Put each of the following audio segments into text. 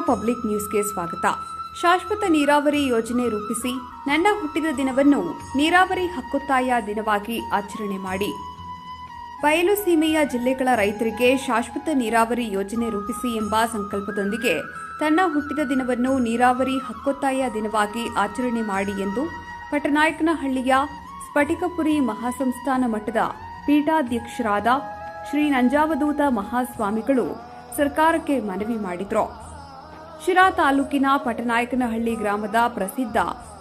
Public ನ್ಯೂಸ್ಗೆ ಸ್ವಾಗತ. ಶಾಶ್ವತ ನೀರಾವರಿ ಯೋಜನೆ ರೂಪಿಸಿ ನನ್ನ ಹುಟ್ಟಿದ ದಿನವನ್ನು ನೀರಾವರಿ ಹಕ್ಕೊತ್ತಾಯ ದಿನವಾಗಿ ಆಚರಣೆ ಮಾಡಿ. ಬಯಲು ಸೀಮೆಯ ಜಿಲ್ಲೆಗಳ ರೈತರಿಗೆ ಶಾಶ್ವತ ನೀರಾವರಿ ಯೋಜನೆ ರೂಪಿಸಿ ಎಂಬ ಸಂಕಲ್ಪದೊಂದಿಗೆ ತನ್ನ ಹುಟ್ಟಿದ ದಿನವನ್ನು ನೀರಾವರಿ ಹಕ್ಕೊತ್ತಾಯ ದಿನವಾಗಿ ಆಚರಣೆ ಮಾಡಿ ಎಂದು ಪಟನಾಯಕನಹಳ್ಳಿಯ ಸ್ಫಟಿಕಪುರಿ ಮಹಾಸಂಸ್ಥಾನ ಮಠದ ಪೀಠಾಧ್ಯಕ್ಷರಾದ ಶ್ರೀ ನಂಜಾವಧೂತ ಮಹಾಸ್ವಾಮಿಗಳು ಸರ್ಕಾರಕ್ಕೆ ಮನವಿ ಮಾಡಿದರು. ಶಿರಾ ತಾಲೂಕಿನ ಪಟನಾಯಕನಹಳ್ಳಿ ಗ್ರಾಮದ ಪ್ರಸಿದ್ಧ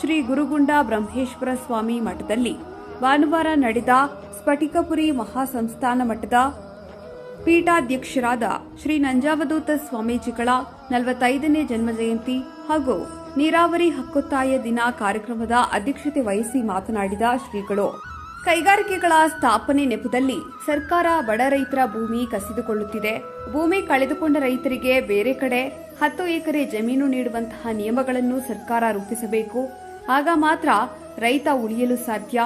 ಶ್ರೀ ಗುರುಗುಂಡ ಬ್ರಹ್ಮೇಶ್ವರ ಸ್ವಾಮಿ ಮಠದಲ್ಲಿ ಭಾನುವಾರ ನಡೆದ ಸ್ಫಟಿಕಪುರಿ ಮಹಾಸಂಸ್ಥಾನ ಮಠದ ಪೀಠಾಧ್ಯಕ್ಷರಾದ ಶ್ರೀ ನಂಜಾವಧೂತ ಸ್ವಾಮೀಜಿಗಳ ನಲವತ್ತೈದನೇ ಜನ್ಮಜಯಂತಿ ಹಾಗೂ ನೀರಾವರಿ ಹಕ್ಕೊತ್ತಾಯ ದಿನ ಕಾರ್ಯಕ್ರಮದ ಅಧ್ಯಕ್ಷತೆ ವಹಿಸಿ ಮಾತನಾಡಿದ ಶ್ರೀಗಳು. ಕೈಗಾರಿಕೆಗಳ ಸ್ಥಾಪನೆ ನೆಪದಲ್ಲಿ ಸರ್ಕಾರ ಬಡ ರೈತರ ಭೂಮಿ ಕಸಿದುಕೊಳ್ಳುತ್ತಿದೆ. ಭೂಮಿ ಕಳೆದುಕೊಂಡ ರೈತರಿಗೆ ಬೇರೆ ಕಡೆ ಹತ್ತು ಎಕರೆ ಜಮೀನು ನೀಡುವಂತಹ ನಿಯಮಗಳನ್ನು ಸರ್ಕಾರ ರೂಪಿಸಬೇಕು. ಆಗ ಮಾತ್ರ ರೈತ ಉಳಿಯಲು ಸಾಧ್ಯ.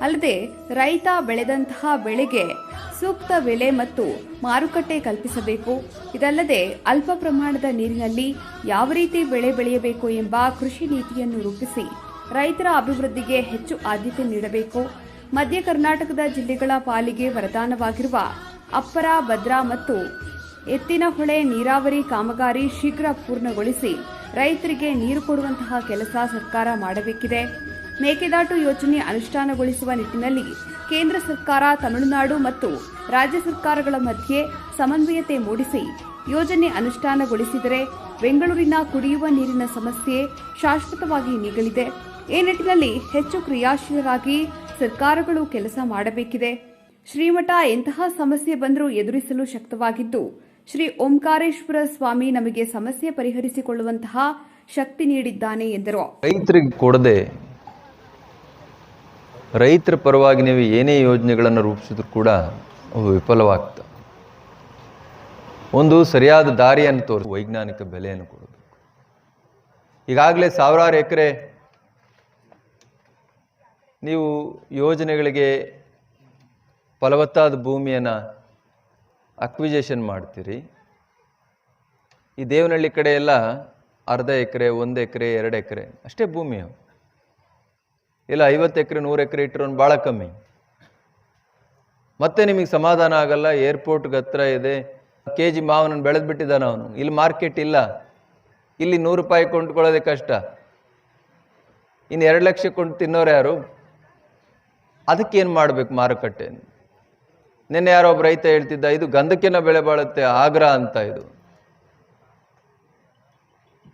ಅಲ್ಲದೆ ರೈತ ಬೆಳೆದಂತಹ ಬೆಳೆಗೆ ಸೂಕ್ತ ಬೆಲೆ ಮತ್ತು ಮಾರುಕಟ್ಟೆ ಕಲ್ಪಿಸಬೇಕು. ಇದಲ್ಲದೆ ಅಲ್ಪ ಪ್ರಮಾಣದ ನೀರಿನಲ್ಲಿ ಯಾವ ರೀತಿ ಬೆಳೆ ಬೆಳೆಯಬೇಕು ಎಂಬ ಕೃಷಿ ನೀತಿಯನ್ನು ರೂಪಿಸಿ ರೈತರ ಅಭಿವೃದ್ಧಿಗೆ ಹೆಚ್ಚು ಆದ್ಯತೆ ನೀಡಬೇಕು. ಮಧ್ಯ ಕರ್ನಾಟಕದ ಜಿಲ್ಲೆಗಳ ಪಾಲಿಗೆ ವರದಾನವಾಗಿರುವ ಅಪ್ಪರ, ಭದ್ರಾ ಮತ್ತು ಎತ್ತಿನಹೊಳೆ ನೀರಾವರಿ ಕಾಮಗಾರಿ ಶೀಘ್ರ ಪೂರ್ಣಗೊಳಿಸಿ ರೈತರಿಗೆ ನೀರು ಕೊಡುವಂತಹ ಕೆಲಸ ಸರ್ಕಾರ ಮಾಡಬೇಕಿದೆ. ಮೇಕೆದಾಟು ಯೋಜನೆ ಅನುಷ್ಠಾನಗೊಳಿಸುವ ನಿಟ್ಟಿನಲ್ಲಿ ಕೇಂದ್ರ ಸರ್ಕಾರ, ತಮಿಳುನಾಡು ಮತ್ತು ರಾಜ್ಯ ಸರ್ಕಾರಗಳ ಮಧ್ಯೆ ಸಮನ್ವಯತೆ ಮೂಡಿಸಿ ಯೋಜನೆ ಅನುಷ್ಠಾನಗೊಳಿಸಿದರೆ ಬೆಂಗಳೂರಿನ ಕುಡಿಯುವ ನೀರಿನ ಸಮಸ್ಯೆ ಶಾಶ್ವತವಾಗಿ ನೀಗಲಿದೆ ಈ ನಿಟ್ಟಿನಲ್ಲಿ ಹೆಚ್ಚು ಕ್ರಿಯಾಶೀಲರಾಗಿ ಸರ್ಕಾರಗಳು ಕೆಲಸ ಮಾಡಬೇಕಿದೆ. ಶ್ರೀಮಠ ಎಂತಹ ಸಮಸ್ಯೆ ಬಂದರೂ ಎದುರಿಸಲು ಶಕ್ತವಾಗಿದ್ದು ಶ್ರೀ ಓಂಕಾರೇಶ್ವರ ಸ್ವಾಮಿ ನಮಗೆ ಸಮಸ್ಯೆ ಪರಿಹರಿಸಿಕೊಳ್ಳುವಂತಹ ಶಕ್ತಿ ನೀಡಿದ್ದಾನೆ ಎಂದರು. ರೈತರಿಗೆ ಕೊಡದೆ ರೈತರ ಪರವಾಗಿ ನೀವು ಏನೇ ಯೋಜನೆಗಳನ್ನು ರೂಪಿಸಿದ್ರು ಕೂಡ ಅವು ವಿಫಲವಾಗ್ತವೆ. ಒಂದು ಸರಿಯಾದ ದಾರಿಯನ್ನು ತೋರಿಸ, ವೈಜ್ಞಾನಿಕ ಬೆಲೆಯನ್ನು ಕೊಡಬೇಕು. ಈಗಾಗಲೇ ಸಾವಿರಾರು ಎಕರೆ ನೀವು ಯೋಜನೆಗಳಿಗೆ ಫಲವತ್ತಾದ ಭೂಮಿಯನ್ನು ಅಕ್ವಿಜೇಷನ್ ಮಾಡ್ತೀರಿ. ಈ ದೇವನಹಳ್ಳಿ ಕಡೆ ಎಲ್ಲ ಅರ್ಧ ಎಕರೆ, ಒಂದು ಎಕರೆ, ಎರಡು ಎಕರೆ, ಅಷ್ಟೇ ಭೂಮಿ ಇಲ್ಲ, ಐವತ್ತು ಎಕರೆ, ನೂರು ಎಕರೆ ಇಟ್ಟಿರೋನು ಭಾಳ ಕಮ್ಮಿ. ಮತ್ತೆ ನಿಮಗೆ ಸಮಾಧಾನ ಆಗಲ್ಲ ಏರ್ಪೋರ್ಟ್ಗೆ ಹತ್ರ ಇದೆ ಕೆ ಜಿ ಮಾವನ ಬೆಳೆದು ಬಿಟ್ಟಿದ್ದಾನೆ ಅವನು. ಇಲ್ಲಿ ಮಾರ್ಕೆಟ್ ಇಲ್ಲ. ಇಲ್ಲಿ ನೂರು ರೂಪಾಯಿ ಕೊಂಡ್ಕೊಳ್ಳೋದೇ ಕಷ್ಟ. ಇನ್ನು ಎರಡು ಲಕ್ಷ ಕೊಂಡು ತಿನ್ನೋರು ಯಾರು? ಅದಕ್ಕೇನು ಮಾಡಬೇಕು ಮಾರುಕಟ್ಟೆ ನಿನ್ನೆ ಯಾರೋ ಒಬ್ಬ ರೈತ ಹೇಳ್ತಿದ್ದ, ಇದು ಗಂಧಕ್ಕಿನ ಬೆಳೆ ಬಾಳುತ್ತೆ, ಆಗ್ರ ಅಂತ ಇದು.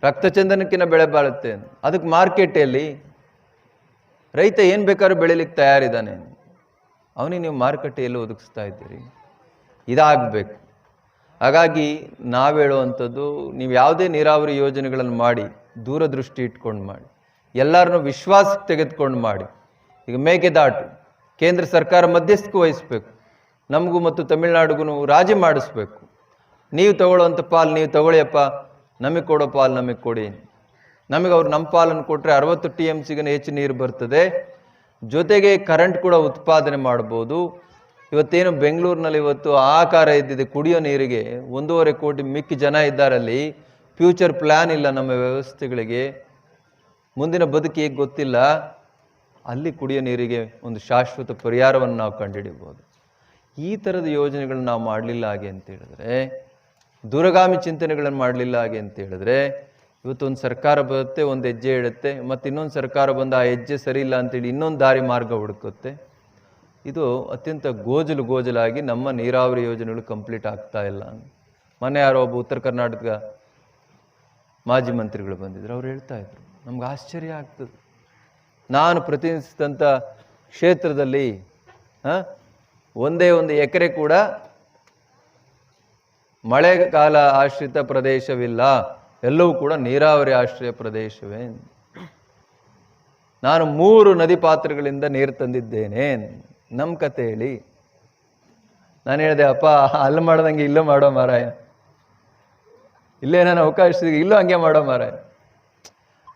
ರಕ್ತಚಂದನಕ್ಕಿನ ಬೆಳೆ ಬಾಳುತ್ತೆ ಅದಕ್ಕೆ ಮಾರ್ಕೆಟಲ್ಲಿ ರೈತ ಏನು ಬೇಕಾದ್ರೂ ಬೆಳಿಲಿಕ್ಕೆ ತಯಾರಿದ್ದಾನೆ. ಅವನಿಗೆ ನೀವು ಮಾರುಕಟ್ಟೆಯಲ್ಲಿ ಒದಗಿಸ್ತಾ ಇದ್ದೀರಿ? ಇದಾಗಬೇಕು. ಹಾಗಾಗಿ ನಾವು ಹೇಳುವಂಥದ್ದು, ನೀವು ಯಾವುದೇ ನೀರಾವರಿ ಯೋಜನೆಗಳನ್ನು ಮಾಡಿ, ದೂರದೃಷ್ಟಿ ಇಟ್ಕೊಂಡು ಮಾಡಿ, ಎಲ್ಲರನ್ನೂ ವಿಶ್ವಾಸಕ್ಕೆ ತೆಗೆದುಕೊಂಡು ಮಾಡಿ. ಈಗ ಮೇಕೆದಾಟು ಕೇಂದ್ರ ಸರ್ಕಾರ ಮಧ್ಯಸ್ಥಿಕೆ ವಹಿಸಬೇಕು. ನಮಗೂ ಮತ್ತು ತಮಿಳುನಾಡಿಗೂ ರಾಜಿ ಮಾಡಿಸ್ಬೇಕು. ನೀವು ತಗೊಳ್ಳೋವಂಥ ಪಾಲು ನೀವು ತಗೊಳ್ಳಿಯಪ್ಪ, ನಮಗೆ ಕೊಡೋ ಪಾಲು ನಮಗೆ ಕೊಡಿ. ನಮಗೆ ಅವ್ರು ನಮ್ಮ ಪಾಲನ್ನು ಕೊಟ್ಟರೆ ಅರವತ್ತು ಟಿ ಎಂ ಸಿಗನ ಹೆಚ್ಚು ನೀರು ಬರ್ತದೆ. ಜೊತೆಗೆ ಕರೆಂಟ್ ಕೂಡ ಉತ್ಪಾದನೆ ಮಾಡ್ಬೋದು. ಇವತ್ತೇನು ಬೆಂಗಳೂರಿನಲ್ಲಿ ಇವತ್ತು ಆಕಾರ ಇದ್ದಿದೆ ಕುಡಿಯೋ ನೀರಿಗೆ. ಒಂದೂವರೆ ಕೋಟಿ ಮಿಕ್ಕಿ ಜನ ಇದ್ದಾರಲ್ಲಿ ಫ್ಯೂಚರ್ ಪ್ಲ್ಯಾನ್ ಇಲ್ಲ ನಮ್ಮ ವ್ಯವಸ್ಥೆಗಳಿಗೆ. ಮುಂದಿನ ಬದುಕಿಗೆ ಗೊತ್ತಿಲ್ಲ. ಅಲ್ಲಿ ಕುಡಿಯೋ ನೀರಿಗೆ ಒಂದು ಶಾಶ್ವತ ಪರಿಹಾರವನ್ನು ನಾವು ಕಂಡುಹಿಡಿಬೋದು. ಈ ಥರದ ಯೋಜನೆಗಳನ್ನ ನಾವು ಮಾಡಲಿಲ್ಲ ಹಾಗೆ ಅಂತ ಹೇಳಿದ್ರೆ ದೂರಗಾಮಿ ಚಿಂತನೆಗಳನ್ನು ಮಾಡಲಿಲ್ಲ ಹಾಗೆ ಅಂತ ಹೇಳಿದ್ರೆ ಇವತ್ತೊಂದು ಸರ್ಕಾರ ಬರುತ್ತೆ ಒಂದು ಹೆಜ್ಜೆ ಇಡುತ್ತೆ ಮತ್ತು ಇನ್ನೊಂದು ಸರ್ಕಾರ ಬಂದು ಆ ಹೆಜ್ಜೆ ಸರಿ ಇಲ್ಲ ಅಂತೇಳಿ ಇನ್ನೊಂದು ದಾರಿ ಮಾರ್ಗ ಹುಡುಕುತ್ತೆ. ಇದು ಅತ್ಯಂತ ಗೋಜಲು ಗೋಜಲಾಗಿ ನಮ್ಮ ನೀರಾವರಿ ಯೋಜನೆಗಳು ಕಂಪ್ಲೀಟ್ ಆಗ್ತಾ ಇಲ್ಲ. ಮೊನ್ನೆ ಯಾರೋ ಒಬ್ಬ ಉತ್ತರ ಕರ್ನಾಟಕ ಮಾಜಿ ಮಂತ್ರಿಗಳು ಬಂದಿದ್ರು ಅವ್ರು ಹೇಳ್ತಾ ಇದ್ರು ನಮ್ಗೆ ಆಶ್ಚರ್ಯ ಆಗ್ತದೆ. ನಾನು ಪ್ರತಿನಿಧಿಸಿದಂಥ ಕ್ಷೇತ್ರದಲ್ಲಿ ಆ, ಒಂದೇ ಒಂದು ಎಕರೆ ಕೂಡ ಮಳೆಗಾಲ ಆಶ್ರಿತ ಪ್ರದೇಶವಿಲ್ಲ. ಎಲ್ಲವೂ ಕೂಡ ನೀರಾವರಿ ಆಶ್ರಯ ಪ್ರದೇಶವೇ. ನಾನು ಮೂರು ನದಿ ಪಾತ್ರಗಳಿಂದ ನೀರು ತಂದಿದ್ದೇನೆ. ನಮ್ಮ ಕತೆ ಹೇಳಿ. ನಾನು ಹೇಳಿದೆ, ಅಪ್ಪ, ಅಲ್ಲಿ ಮಾಡ್ದಂಗೆ ಇಲ್ಲೂ ಮಾಡೋ ಮಾರಾಯ. ಇಲ್ಲೇ ನಾನು ಅವಕಾಶ ಇಲ್ಲೂ ಹಂಗೆ ಮಾಡೋ ಮಾರಾಯ.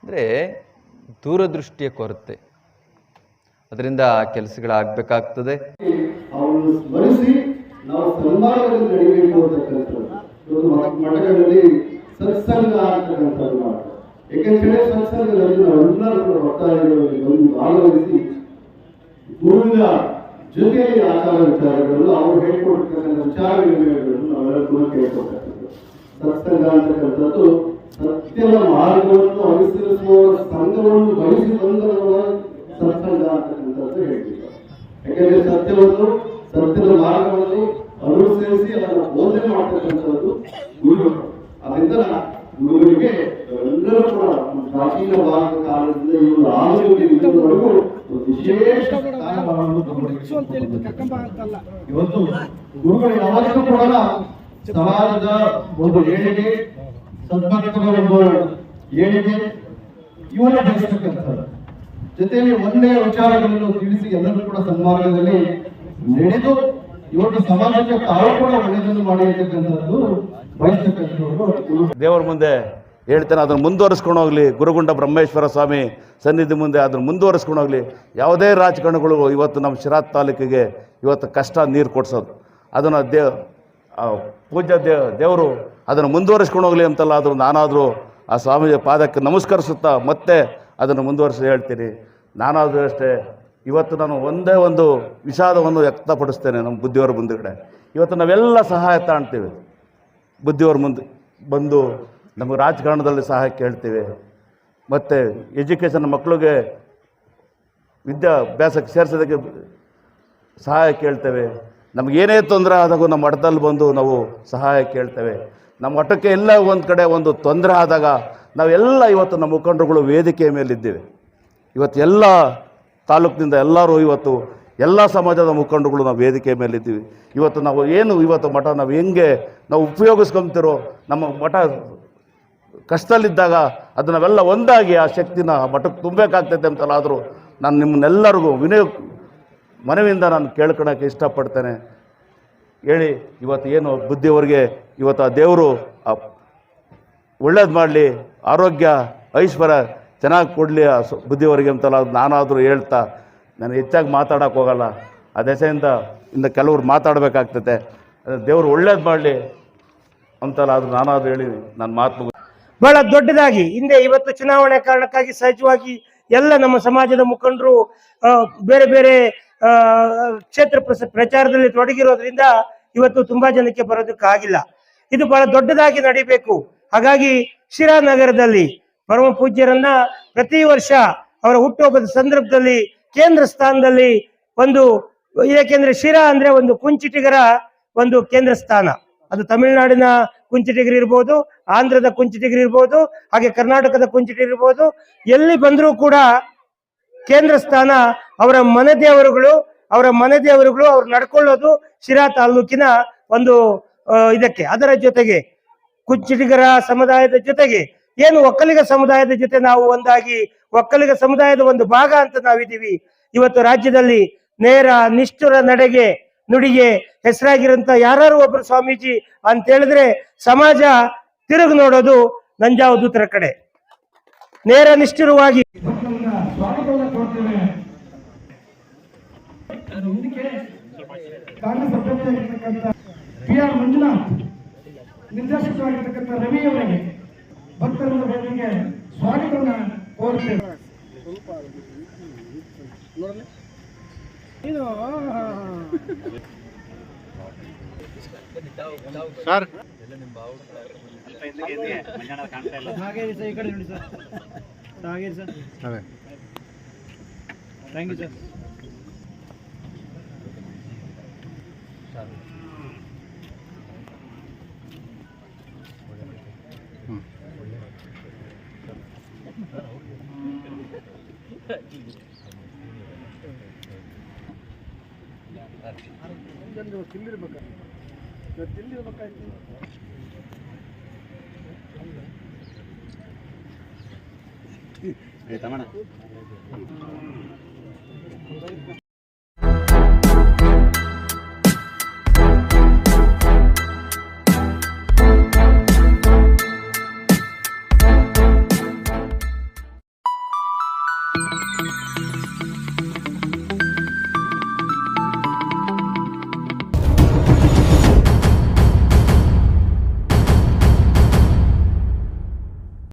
ಅಂದರೆ ದೂರದೃಷ್ಟಿಯ ಕೊರತೆ. ಅದರಿಂದ ಕೆಲಸಗಳಾಗಬೇಕಾಗ್ತದೆ. ಅವರನ್ನು ಸ್ಮರಿಸಿ ನಾವು ಸನ್ಮಾನದಲ್ಲಿ ನಡೆಯಬೇಕು ಅಂತಕ್ಕಂಥದ್ದು. ಮಠಗಳಲ್ಲಿ ಸತ್ಸಂಗ ಅಂತಕ್ಕಂಥದ್ದು ನಾವು. ಸತ್ಸಂಗದಲ್ಲಿ ನಾವೆಲ್ಲರೂ ಕೂಡ ಭಕ್ತಾದಿಗಳಲ್ಲಿ ಬಂದು ಭಾಗವಹಿಸಿ ಗುರುವಿನ ಜೊತೆಯಲ್ಲಿ ಆಚಾರ ವಿಚಾರಗಳು ಅವರು ಹೇಳ್ಕೊಡ್ತಕ್ಕಂಥ ವಿಚಾರ ವಿನಿಮಯಗಳನ್ನು ನಾವೆಲ್ಲರೂ ಕೂಡ ಕೇಳ್ಕೊಳ್ತಕ್ಕಂಥದ್ದು. ಸತ್ಸಂಗ ಅಂತಕ್ಕಂಥದ್ದು ಸತ್ಯದ ಮಾರ್ಗವನ್ನು ಅನುಸರಿಸುವ ಸಂಘವನ್ನು ಬಯಸಿ ಬಂದವರ ಸತ್ಸಂಗ ಅಂತಕ್ಕಂಥದ್ದು ಹೇಳ್ತಿದ್ದಾರೆ ಯಾಕೆಂದ್ರೆ ಸತ್ಯವನ್ನು ಸತ್ಯದ ಮಾರ್ಗವನ್ನು ಅನುಸರಿಸಿ ಅದನ್ನು ಬೋಧನೆ ಮಾಡ್ತಕ್ಕಂಥದ್ದು ಗುರು ಅದರಿಂದ ಗುರುವಿಗೆ ಎಲ್ಲರೂ ಕೂಡ ಪ್ರಾಚೀನ ಭಾರತ ಕಾಲದಿಂದ ಇವರು ಒಂದು ವಿಶೇಷ. ಇವತ್ತು ಗುರುಗಳು ಯಾವಾಗಲೂ ಕೂಡ ಸಮಾಜದ ಒಂದು ಏಳಿಗೆ ಸನ್ಮಾನಕರ ಒಂದು ಏಳಿಗೆ ಇವನ್ನ ಬಯಸ್ತಕ್ಕಂಥದ್ದು ಜೊತೆಯಲ್ಲಿ ಒಂದೇ ವಿಚಾರಗಳನ್ನು ತಿಳಿಸಿ ಎಲ್ಲರೂ ಕೂಡ ಸನ್ಮಾರ್ಗದಲ್ಲಿ ನಡೆದು ಇವತ್ತು ಸಮಾಜಕ್ಕೆ ತಾವು ಕೂಡ ಒಳ್ಳೆಯದನ್ನು ಮಾಡಿ ಅಂತಕ್ಕಂಥದ್ದು ಬಯಸ್ತಕ್ಕಂಥವ್ರು. ದೇವರ ಮುಂದೆ ಹೇಳ್ತಾನೆ, ಅದನ್ನು ಮುಂದುವರಿಸ್ಕೊಂಡು ಹೋಗಲಿ. ಗುರುಗುಂಡ ಬ್ರಹ್ಮೇಶ್ವರ ಸ್ವಾಮಿ ಸನ್ನಿಧಿ ಮುಂದೆ ಅದನ್ನು ಮುಂದುವರಿಸ್ಕೊಂಡು ಹೋಗಲಿ. ಯಾವುದೇ ರಾಜಕಾರಣಗಳು ಇವತ್ತು ನಮ್ಮ ಶಿರಾತ್ ತಾಲೂಕಿಗೆ ಇವತ್ತು ಕಷ್ಟ ನೀರು ಕೊಡ್ಸೋದು. ಅದನ್ನು ದೇ, ಆ, ಪೂಜ್ಯ ದೇವ್ ದೇವರು ಅದನ್ನು ಮುಂದುವರಿಸ್ಕೊಂಡು ಹೋಗಲಿ ಅಂತಲ್ಲ, ಆದರೂ ನಾನಾದರೂ ಆ ಸ್ವಾಮಿಯ ಪಾದಕ್ಕೆ ನಮಸ್ಕರಿಸುತ್ತಾ ಮತ್ತೆ ಅದನ್ನು ಮುಂದುವರಿಸಿ ಹೇಳ್ತೀನಿ. ನಾನಾದರೂ ಅಷ್ಟೇ ಇವತ್ತು ನಾನು ಒಂದೇ ಒಂದು ವಿಷಾದವನ್ನು ವ್ಯಕ್ತಪಡಿಸ್ತೇನೆ ನಮ್ಮ ಬುದ್ಧಿಯವರ ಮುಂದುಗಡೆ ಇವತ್ತು ನಾವೆಲ್ಲ ಸಹಾಯ ತಾಣ್ತೀವಿ. ಬುದ್ಧಿಯವ್ರ ಮುಂದೆ ಬಂದು ನಮಗೆ ರಾಜಕಾರಣದಲ್ಲಿ ಸಹಾಯ ಕೇಳ್ತೇವೆ. ಮತ್ತು ಎಜುಕೇಷನ್ ಮಕ್ಕಳಿಗೆ ವಿದ್ಯಾಭ್ಯಾಸಕ್ಕೆ ಸೇರಿಸೋದಕ್ಕೆ ಸಹಾಯ ಕೇಳ್ತೇವೆ. ನಮಗೇನೇ ತೊಂದರೆ ಆದಾಗೂ ನಮ್ಮ ಮಠದಲ್ಲಿ ಬಂದು ನಾವು ಸಹಾಯ ಕೇಳ್ತೇವೆ. ನಮ್ಮ ಮಠಕ್ಕೆ ಎಲ್ಲ ಒಂದು ಕಡೆ ಒಂದು ತೊಂದರೆ ಆದಾಗ ನಾವೆಲ್ಲ ಇವತ್ತು ನಮ್ಮ ಮುಖಂಡರುಗಳು ವೇದಿಕೆಯ ಮೇಲಿದ್ದೇವೆ. ಇವತ್ತು ಎಲ್ಲ ತಾಲೂಕಿನಿಂದ ಎಲ್ಲರೂ ಇವತ್ತು ಎಲ್ಲ ಸಮಾಜದ ಮುಖಂಡಗಳು ನಾವು ವೇದಿಕೆ ಮೇಲಿದ್ದೀವಿ ಇವತ್ತು ನಾವು ಏನು ಇವತ್ತು ಮಠ ನಾವು ಹೆಂಗೆ ನಾವು ಉಪಯೋಗಿಸ್ಕೊಂತಿರೋ ನಮ್ಮ ಮಠ ಕಷ್ಟದಲ್ಲಿದ್ದಾಗ ಅದು ನಾವೆಲ್ಲ ಒಂದಾಗಿ ಆ ಶಕ್ತಿನ ಮಠಕ್ಕೆ ತುಂಬಬೇಕಾಗ್ತೈತೆ ಅಂತಲಾದರೂ ನಾನು ನಿಮ್ಮನ್ನೆಲ್ಲರಿಗೂ ವಿನಯ ಮನವಿಯಿಂದ ನಾನು ಕೇಳ್ಕೊಳಕ್ಕೆ ಇಷ್ಟಪಡ್ತೇನೆ. ಹೇಳಿ, ಇವತ್ತು ಏನು ಬುದ್ಧಿಯವರಿಗೆ ಇವತ್ತು ಆ ದೇವರು ಒಳ್ಳೇದು ಮಾಡಲಿ, ಆರೋಗ್ಯ, ಐಶ್ವರ್ಯ ಚೆನ್ನಾಗಿ ಕೊಡಲಿ ಆ ಸು- ಬುದ್ಧಿವರಿಗೆ ಅಂತಲ್ಲ ನಾನಾದರೂ ಹೇಳ್ತಾ ನಾನು ಹೆಚ್ಚಾಗಿ ಮಾತಾಡೋಕೆ ಹೋಗಲ್ಲ. ಆ ದೆಸೆಯಿಂದ ಇಂದ ಕೆಲವ್ರು ಮಾತಾಡಬೇಕಾಗ್ತದೆ ದೇವರು ಒಳ್ಳೇದು ಮಾಡಲಿ ಅಂತಲ್ಲ ಅದು ನಾನಾದರೂ ಹೇಳಿ ನನ್ನ ಮಾತು. ಬಹಳ ದೊಡ್ಡದಾಗಿ, ಹಿಂದೆ ಇವತ್ತು ಚುನಾವಣೆ ಕಾರಣಕ್ಕಾಗಿ ಸಹಜವಾಗಿ ಎಲ್ಲ ನಮ್ಮ ಸಮಾಜದ ಮುಖಂಡರು ಬೇರೆ ಬೇರೆ ಕ್ಷೇತ್ರ ಪ್ರಚಾರದಲ್ಲಿ ತೊಡಗಿರೋದ್ರಿಂದ ಇವತ್ತು ತುಂಬಾ ಜನಕ್ಕೆ ಬರೋದಕ್ಕಾಗಿಲ್ಲ. ಇದು ಬಹಳ ದೊಡ್ಡದಾಗಿ ನಡಿಬೇಕು. ಹಾಗಾಗಿ ಶಿರಾ ನಗರದಲ್ಲಿ ಪರಮ ಪೂಜ್ಯರನ್ನ ಪ್ರತಿ ವರ್ಷ ಅವರ ಹುಟ್ಟುಹಬ್ಬದ ಸಂದರ್ಭದಲ್ಲಿ ಕೇಂದ್ರ ಸ್ಥಾನದಲ್ಲಿ ಒಂದು ಏಕೆಂದ್ರೆ ಶಿರಾ ಅಂದ್ರೆ ಒಂದು ಕುಂಚಿಟಿಗರ ಒಂದು ಕೇಂದ್ರ ಸ್ಥಾನ. ಅದು ತಮಿಳುನಾಡಿನ ಕುಂಚಿಟಿಗರು ಇರ್ಬೋದು, ಆಂಧ್ರದ ಕುಂಚಿಟಿಗರು ಇರ್ಬೋದು, ಹಾಗೆ ಕರ್ನಾಟಕದ ಕುಂಚಿಟಿಗರು ಇರ್ಬೋದು. ಎಲ್ಲಿ ಬಂದರೂ ಕೂಡ ಕೇಂದ್ರ ಸ್ಥಾನ ಅವರ ಮನೆ ದೇವರುಗಳು, ಅವರ ಮನೆ ದೇವರುಗಳು ಅವ್ರು ನಡ್ಕೊಳ್ಳೋದು ಶಿರಾ ತಾಲೂಕಿನ ಒಂದು ಇದಕ್ಕೆ. ಅದರ ಜೊತೆಗೆ ಕುಂಚಿಟಿಗರ ಸಮುದಾಯದ ಜೊತೆಗೆ ಏನು ಒಕ್ಕಲಿಗ ಸಮುದಾಯದ ಜೊತೆ ನಾವು ಒಂದಾಗಿ, ಒಕ್ಕಲಿಗ ಸಮುದಾಯದ ಒಂದು ಭಾಗ ಅಂತ ನಾವಿದ್ದೀವಿ. ಇವತ್ತು ರಾಜ್ಯದಲ್ಲಿ ನೇರ ನಿಷ್ಠುರ ನಡೆಗೆ, ನುಡಿಗೆ ಹೆಸರಾಗಿರಂತ ಯಾರು ಒಬ್ರು ಸ್ವಾಮೀಜಿ ಅಂತ ಹೇಳಿದ್ರೆ ಸಮಾಜ ತಿರುಗಿ ನೋಡೋದು ನಂಜಾವಧೂತರ ಕಡೆ. ನೇರ ನಿಷ್ಠುರವಾಗಿ ನಿರ್ದೇಶಕರಾಗಿರ್ತಕ್ಕಂಥ ರವಿ ಅವರಿಗೆ ಭಕ್ತರಿಂದ ವೇದಿಕೆ ಸ್ವಾಗತವನ್ನು ಕೋರುತ್ತೇವೆ ಇದು ಹಾಗೆ ಸರ್ ಈ ಕಡೆ ನೋಡಿ ಸರ್ ಹಾಗೆ ಸರ್ ಥ್ಯಾಂಕ್ ಯು ಸರ್ ತಿಂದಿರ್ಬೇಕ ತಿಂದಿರ್ಬೇಕಾಯ್ತು